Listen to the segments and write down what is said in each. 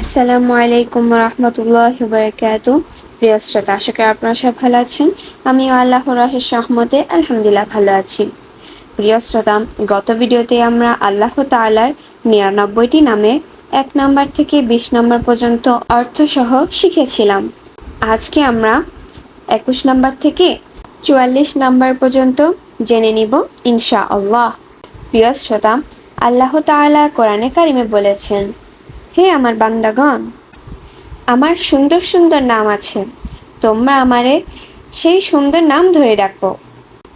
আসসালামু আলাইকুম রহমতুল্লাহ বরকাত প্রিয় শ্রোতা, আশা করি আপনারা সব ভালো আছেন। আমিও আল্লাহর রহের সহমতে আলহামদুলিল্লাহ ভালো আছি। প্রিয় শ্রোতা, গত ভিডিওতে আমরা আল্লাহ তালার নিরানব্বইটি নামে এক নাম্বার থেকে বিশ নম্বর পর্যন্ত অর্থসহ শিখেছিলাম। আজকে আমরা একুশ নাম্বার থেকে চুয়াল্লিশ নাম্বার পর্যন্ত জেনে নিব ইনশা আল্লাহ প্রিয় শ্রোতা, আল্লাহ তাআলা কোরআনে কারিমে বলেছেন হে আমার বান্দাগণ, আমার সুন্দর সুন্দর নাম আছে। তোমরা আমারে সেই সুন্দর নাম ধরে ডাকো।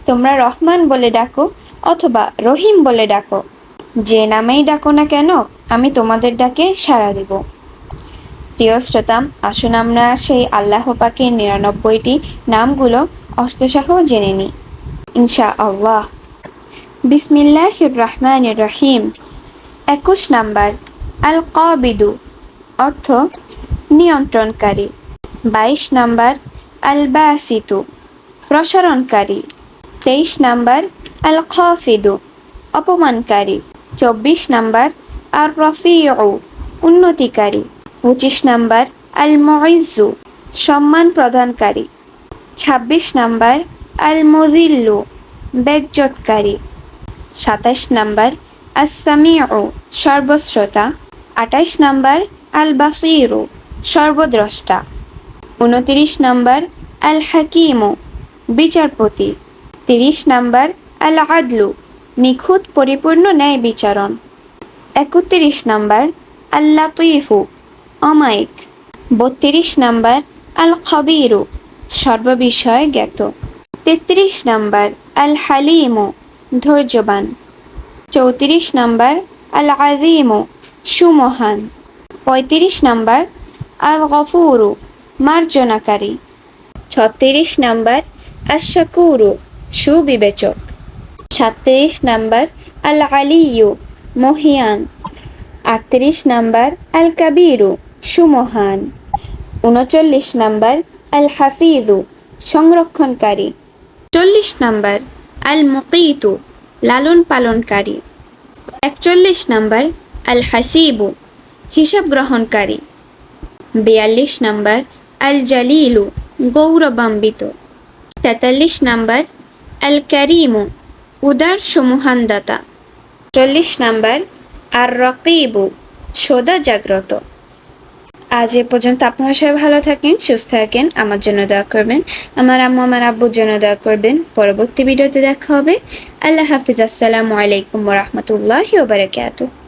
তোমরা রহমান বলে ডাকো অথবা রহিম বলে ডাকো। যে নামেই ডাকো না কেন, আমি তোমাদের ডাকে সাড়া দিব। প্রিয় শ্রোতা আসুন আমরা সেই আল্লাহ পাকের নিরানব্বইটি নামগুলো অর্থসহ জেনে নিই। ইনশা আল্লাহ বিসমিল্লাহ রহমান রহিম। একুশ নাম্বার। আল কবিদু অর্থ নিয়ন্ত্রণকারী। বাইশ নাম্বার আল বাসিতু প্রসারণকারী। তেইশ নাম্বার আল খফিদু অপমানকারী। চব্বিশ নাম্বার আর রফিউ উন্নতিকারী। পঁচিশ নাম্বার আল মইজু সম্মান প্রদানকারী। ছাব্বিশ নাম্বার আল মদিল্লু বেগজতকারী সাতাশ নাম্বার আসামিউ সর্বশ্রোতা আটাইশ নাম্বার আল বাসিরু সর্বদ্রষ্টা। উনতিরিশ নাম্বার আল হাকিমু বিচারপতি। তিরিশ নাম্বার আল আদলু নিখুঁত, পরিপূর্ণ ন্যায় বিচারণ। একত্রিশ নাম্বার আল লাতিফু অমায়িক। বত্রিশ নাম্বার আল খবিরু সর্ববিষয়ে জ্ঞাত। তেত্রিশ নাম্বার আল হালিমু ধৈর্যবান। চৌত্রিশ নাম্বার আল আজিমু সুমহান। পঁয়ত্রিশ নাম্বার আল গফুরু মার্জনাকারী। ছত্রিশ নাম্বার আশাকুরু সুবিবেচক। সাতত্রিশ নাম্বার আল আলিয়ু মহিয়ান। আটত্রিশ নাম্বার আল কাবিরু সুমহান। উনচল্লিশ নাম্বার আল হাফিজু সংরক্ষণকারী। চল্লিশ নাম্বার আল মুকিতু লালন পালনকারী একচল্লিশ নাম্বার আল হাসিবু হিসাব গ্রহণকারী। বিয়াল্লিশ নাম্বার আল জালিলু গৌরবান্বিত তেতাল্লিশ নাম্বার আল ক্যারিমু উদার সমূহানদাতা চল্লিশ নাম্বার আর রকিবু সদা জাগ্রত আজ এ পর্যন্ত আপনারা সবাই ভালো থাকেন, সুস্থ থাকেন, আমার জন্য দোয়া করবেন, আমার আম্মু, আমার আব্বুর জন্য দোয়া করবেন। পরবর্তী ভিডিওতে দেখা হবে। আল্লাহ হাফিজ। আসসালামু আলাইকুম রহমতুল্লাহ বারাকাতুহ।